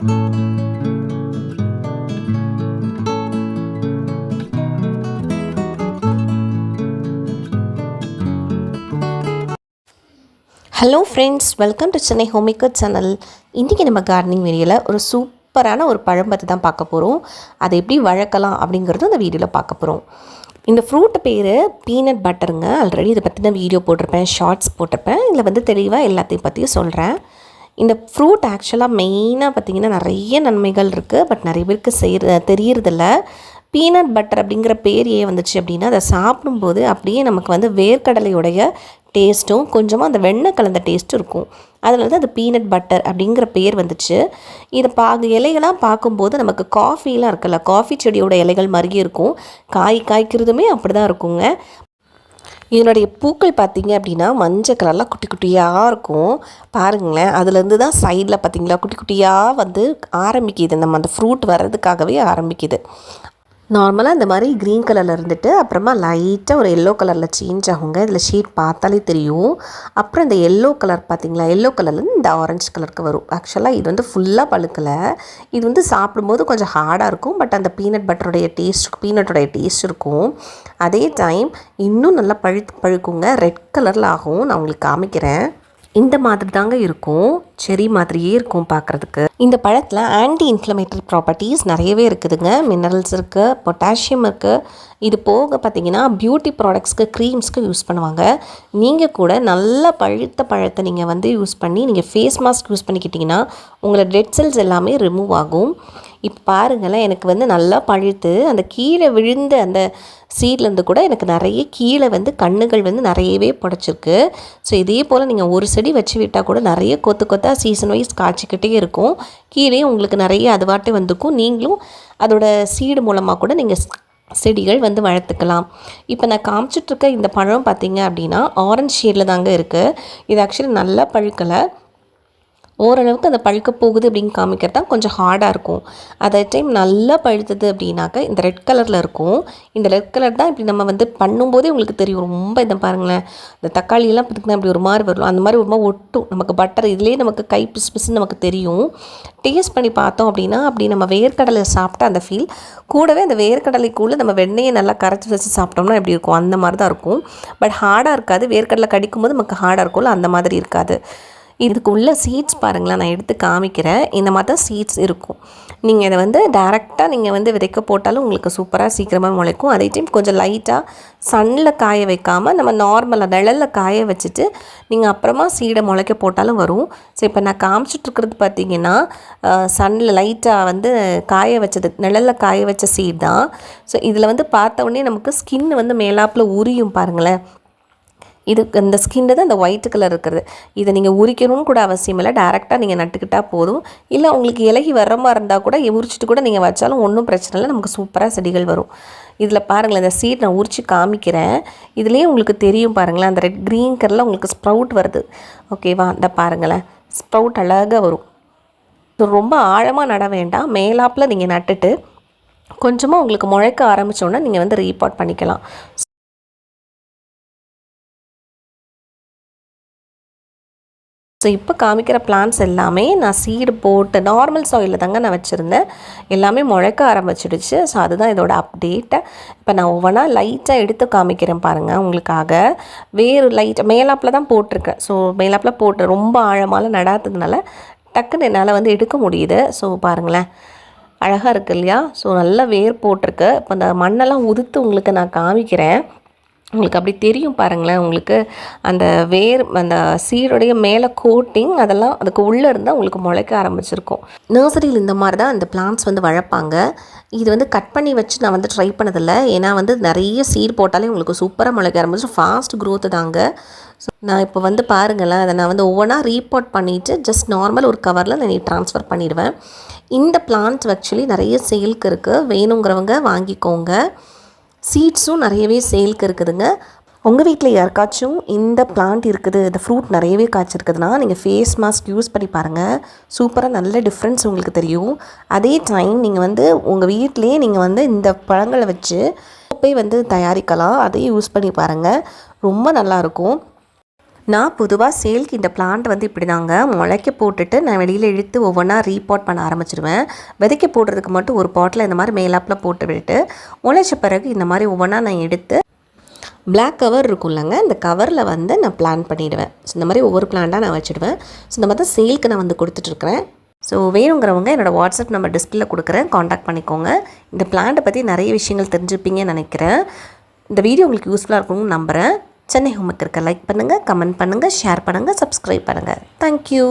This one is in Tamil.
Hello friends welcome to Chennai ஹோமிகட் channel இன்றைக்கி நம்ம கார்டனிங் வீடியோவில் ஒரு சூப்பரான ஒரு பழம் பற்றி தான் பார்க்க போகிறோம் அதை எப்படி வளர்க்கலாம் அப்படிங்கிறது அந்த வீடியோவில் பார்க்க போகிறோம் இந்த ஃப்ரூட்டு பேர் பீனட் பட்டருங்க ஆல்ரெடி இதை பற்றி தான் வீடியோ போட்டிருப்பேன் ஷார்ட்ஸ் போட்டிருப்பேன். இதில் வந்து தெளிவாக எல்லாத்தையும் பற்றியும் சொல்கிறேன் இந்த ஃப்ரூட் ஆக்சுவலாக மெயினாக பார்த்திங்கன்னா நிறைய நன்மைகள் இருக்குது பட் நிறைய பேருக்கு செய்கிற தெரியறதில்ல. பீனட் பட்டர் அப்படிங்கிற பேர் ஏன் வந்துச்சு அப்படின்னா அதை சாப்பிடும்போது அப்படியே நமக்கு வந்து வேர்க்கடலையுடைய டேஸ்ட்டும் கொஞ்சமாக அந்த வெண்ணெய் கலந்த டேஸ்ட்டும் இருக்கும். அதில் வந்து அது பீனட் பட்டர் அப்படிங்கிற பேர் வந்துச்சு. இதை பா இலைகளாம் பார்க்கும்போது நமக்கு காஃபிலாம் இருக்குல்ல காஃபி செடியோட இலைகள் மாதிரியே இருக்கும். காய் காய்க்கிறதுமே அப்படி தான் இருக்குங்க. இதனுடைய பூக்கள் பார்த்தீங்க அப்படின்னா மஞ்சள் கலரில் குட்டி குட்டியாக இருக்கும். பாருங்களேன் அதுலேருந்து தான் சைடில் பார்த்தீங்களா? குட்டி குட்டியாக வந்து ஆரம்பிக்குது. நம்ம அந்த ஃப்ரூட் வர்றதுக்காகவே ஆரம்பிக்குது. நார்மலாக இந்த மாதிரி க்ரீன் கலரில் இருந்துட்டு அப்புறமா லைட்டாக ஒரு எல்லோ கலரில் சேஞ்ச் ஆகுங்க. இதில் ஷேட் பார்த்தாலே தெரியும். அப்புறம் இந்த எல்லோ கலர் பார்த்தீங்களா? எல்லோ கலர்லேருந்து இந்த ஆரஞ்சு கலருக்கு வரும். ஆக்சுவலாக இது வந்து ஃபுல்லாக பழுக்கலை. இது வந்து சாப்பிடும்போது கொஞ்சம் ஹார்டாக இருக்கும். பட் அந்த பீனட் பட்டருடைய டேஸ்ட் பீனட்டுடைய டேஸ்ட் இருக்கும். அதே டைம் இன்னும் நல்லா பழு பழுக்குங்க. ரெட் கலரில் ஆகும். நான் உங்களுக்கு காமிக்கிறேன். இந்த மாதிரி தாங்க இருக்கும். செரி மாதிரியே இருக்கும் பார்க்குறதுக்கு. இந்த பழத்தில் ஆன்டி இன்ஃப்ளமேட்டரி ப்ராப்பர்ட்டிஸ் நிறையவே இருக்குதுங்க. மினரல்ஸ் இருக்குது பொட்டாசியம் இருக்குது இது போக பார்த்தீங்கன்னா பியூட்டி ப்ராடக்ட்ஸ்க்கு க்ரீம்ஸ்க்கு யூஸ் பண்ணுவாங்க. நீங்கள் கூட நல்ல பழுத்த பழத்தை நீங்கள் வந்து யூஸ் பண்ணி நீங்கள் ஃபேஸ் மாஸ்க் யூஸ் பண்ணிக்கிட்டிங்கன்னா உங்களை டெட் செல்ஸ் எல்லாமே ரிமூவ் ஆகும். இப்போ பாருங்களேன் எனக்கு வந்து நல்லா பழுத்து அந்த கீழே விழுந்த அந்த சீட்லேருந்து கூட எனக்கு நிறைய கீழே வந்து கண்ணுகள் வந்து நிறையவே புடச்சிருக்கு. ஸோ இதே போல் நீங்கள் ஒரு செடி வச்சு விட்டால் கூட நிறைய கொத்து கொத்தாக சீசன் வைஸ் காய்ச்சிக்கிட்டே இருக்கும். கீழே உங்களுக்கு நிறைய அதுவாட்டே வந்துக்கும் நீங்களும் அதோட சீடு மூலமாக கூட நீங்கள் செடிகள் வந்து வளர்த்துக்கலாம். இப்போ நான் காமிச்சிட்ருக்க இந்த பழம் பார்த்தீங்க அப்படின்னா ஆரஞ்ச் ஷேடில் தாங்க இருக்குது இது ஆக்சுவலி நல்லா பழுக்கலை. ஓரளவுக்கு அந்த பழுக்க போகுது அப்படின்னு காமிக்கிறது தான் கொஞ்சம் ஹார்டாக இருக்கும். அதே டைம் நல்லா பழுத்தது அப்படின்னாக்க இந்த ரெட் கலரில் இருக்கும். இந்த ரெட் கலர் தான் இப்படி நம்ம வந்து பண்ணும்போதே உங்களுக்கு தெரியும். ரொம்ப இதை பாருங்களேன் இந்த தக்காளியெல்லாம் பார்த்திங்கன்னா இப்படி ஒரு மாதிரி வரும் அந்த மாதிரி ஒரு மாதிரி ஒட்டும். நமக்கு பட்டர் இதுலேயே நமக்கு கை பிசு பிசுன்னு நமக்கு தெரியும். டேஸ்ட் பண்ணி பார்த்தோம் அப்படின்னா அப்படி நம்ம வேர்க்கடலை சாப்பிட்டா அந்த ஃபீல் கூடவே அந்த வேர்க்கடலைக்குள்ளே நம்ம வெண்ணெயை நல்லா கரைச்சி வச்சு சாப்பிட்டோம்னா எப்படி இருக்கும்? அந்த மாதிரி தான் இருக்கும். பட் ஹார்டாக இருக்காது. வேர்க்கடலை கடிக்கும்போது நமக்கு ஹார்டாக இருக்கும்ல அந்த மாதிரி இருக்காது. இதுக்கு உள்ள சீட்ஸ் பாருங்களேன் நான் எடுத்து காமிக்கிறேன். இந்த மாதிரி தான் சீட்ஸ் இருக்கும். நீங்கள் இதை வந்து டேரெக்டாக நீங்கள் வந்து விதைக்க போட்டாலும் உங்களுக்கு சூப்பராக சீக்கிரமாக முளைக்கும். அதே டைம் கொஞ்சம் லைட்டாக சன்னில் காய வைக்காமல் நம்ம நார்மலாக நிழலில் காய வச்சுட்டு நீங்கள் அப்புறமா சீடை முளைக்க போட்டாலும் வரும். ஸோ இப்போ நான் காமிச்சிட்ருக்கிறது பார்த்தீங்கன்னா சன்னில் லைட்டாக வந்து காய வச்சது நிழலில் காய வச்ச சீட் தான். ஸோ இதில் வந்து பார்த்த உடனே நமக்கு ஸ்கின் வந்து மேலாப்பில் உரியும் பாருங்களேன். இது இந்த ஸ்கின்னு தான் இந்த ஒயிட் கலர் இருக்கிறது. இதை நீங்கள் உரிக்கணும்னு கூட அவசியம் இல்லை. டேரெக்டாக நீங்கள் நட்டுக்கிட்டால் போதும். இல்லை உங்களுக்கு இலகி வர மாதிரி இருந்தால் கூட உரிச்சிட்டு கூட நீங்கள் வச்சாலும் ஒன்றும் பிரச்சனை இல்லை. நமக்கு சூப்பராக செடிகள் வரும். இதில் பாருங்களேன் இந்த சீட் நான் உரித்து காமிக்கிறேன். இதுலேயே உங்களுக்கு தெரியும் பாருங்களேன் அந்த ரெட் க்ரீன் கலரில் உங்களுக்கு ஸ்ப்ரவுட் வருது. ஓகேவா இந்த பாருங்களேன். ஸ்ப்ரவுட் அழகாக வரும். ரொம்ப ஆழமாக நட வேண்டாம். மேலாப்பில் நீங்கள் நட்டுட்டு கொஞ்சமாக உங்களுக்கு முளைக்க ஆரம்பித்தோன்னா நீங்கள் வந்து ரீபாட் பண்ணிக்கலாம். ஸோ இப்போ காமிக்கிற பிளான்ஸ் எல்லாமே நான் சீடு போட்டு நார்மல் சாயிலில் தாங்க நான் வச்சுருந்தேன். எல்லாமே முளைக்க ஆரம்பிச்சிடுச்சு. ஸோ அதுதான் இதோட அப்டேட்டை இப்போ நான் ஒவ்வொன்றா லைட்டாக எடுத்து காமிக்கிறேன் பாருங்கள் உங்களுக்காக. வேறு லைட் மேலாப்பில் தான் போட்டிருக்கேன். ஸோ மேலாப்பில் போட்டு ரொம்ப ஆழமால் நடாததுனால டக்குன்னு என்னால் வந்து எடுக்க முடியுது. ஸோ பாருங்களேன். அழகாக இருக்குது இல்லையா? ஸோ நல்லா வேர் போட்டிருக்கு. இப்போ அந்த மண்ணெல்லாம் உதுத்து உங்களுக்கு நான் காமிக்கிறேன். உங்களுக்கு அப்படி தெரியும் பாருங்களேன். உங்களுக்கு அந்த வேர் அந்த சீருடைய மேலே கோட்டிங் அதெல்லாம் அதுக்கு உள்ளே இருந்தால் உங்களுக்கு முளைக்க ஆரம்பிச்சிருக்கும். நர்சரியில் இந்த மாதிரி தான் அந்த பிளான்ஸ் வந்து வளர்ப்பாங்க. இது வந்து கட் பண்ணி வச்சு நான் வந்து ட்ரை பண்ணதில்லை. ஏன்னா வந்து நிறைய சீர் போட்டாலே உங்களுக்கு சூப்பராக முளைக்க ஆரம்பிச்சு ஃபாஸ்ட் க்ரோத்து தாங்க. ஸோ நான் இப்போ வந்து பாருங்களேன். அதை நான் வந்து ஒவ்வொன்றா ரீபோர்ட் பண்ணிவிட்டு ஜஸ்ட் நார்மல் ஒரு கவரில் நான் ட்ரான்ஸ்ஃபர் பண்ணிடுவேன். இந்த பிளான்ட் ஆக்சுவலி நிறைய சேலுக்கு இருக்குது வேணுங்கிறவங்க வாங்கிக்கோங்க. சீட்ஸும் நிறையவே சேலுக்கு இருக்குதுங்க. உங்கள் வீட்டில் யாருக்காச்சும் இந்த பிளான்ட் இருக்குது இந்த ஃப்ரூட் நிறையவே காய்ச்சிருக்குதுன்னா நீங்கள் ஃபேஸ் மாஸ்க் யூஸ் பண்ணி பாருங்கள் சூப்பராக நல்ல டிஃப்ரென்ஸ் உங்களுக்கு தெரியும். அதே டைம் நீங்கள் வந்து உங்கள் வீட்டிலே நீங்கள் வந்து இந்த பழங்களை வச்சு போய் வந்து தயாரிக்கலாம். அதையும் யூஸ் பண்ணி பாருங்கள் ரொம்ப நல்லாயிருக்கும் நான் பொதுவாக சேல்க்கு இந்த பிளான்ட் வந்து இப்படி தாங்க முளைக்க போட்டுட்டு நான் வெளியில் இழுத்து ஒவ்வொன்றா ரீபாட் பண்ண ஆரம்பிச்சிடுவேன் விதைக்க போடுறதுக்கு மட்டும் ஒரு பாட்டில் இந்த மாதிரி மேலாப்பில் போட்டு விட்டுட்டு முளைச்ச பிறகு இந்த மாதிரி ஒவ்வொன்றா நான் எடுத்து பிளாக் கவர் இருக்கும்லங்க இந்த கவரில் வந்து நான் பிளான் பண்ணிவிடுவேன் ஸோ இந்த மாதிரி ஒவ்வொரு பிளான்ட்டாக நான் வச்சுடுவேன். ஸோ இந்த மாதிரி தான் சேல்க்கு நான் வந்து கொடுத்துட்ருக்குறேன். ஸோ வேணுங்கிறவங்க என்னோடய வாட்ஸ்அப் நம்பர் டிஸ்பிளே கொடுக்குறேன். காண்டாக்ட் பண்ணிக்கோங்க. இந்த பிளான்ட்டை பற்றி நிறைய விஷயங்கள் தெரிஞ்சுப்பீங்கன்னு நினைக்கிறேன். இந்த வீடியோ உங்களுக்கு யூஸ்ஃபுல்லாக இருக்கும்னு நம்புகிறேன் சென்னை ஹோமுக்கு இருக்க லைக் பண்ணுங்கள் கமெண்ட் பண்ணுங்கள் ஷேர் பண்ணுங்கள் சப்ஸ்கிரைப் பண்ணுங்கள் தேங்க்யூ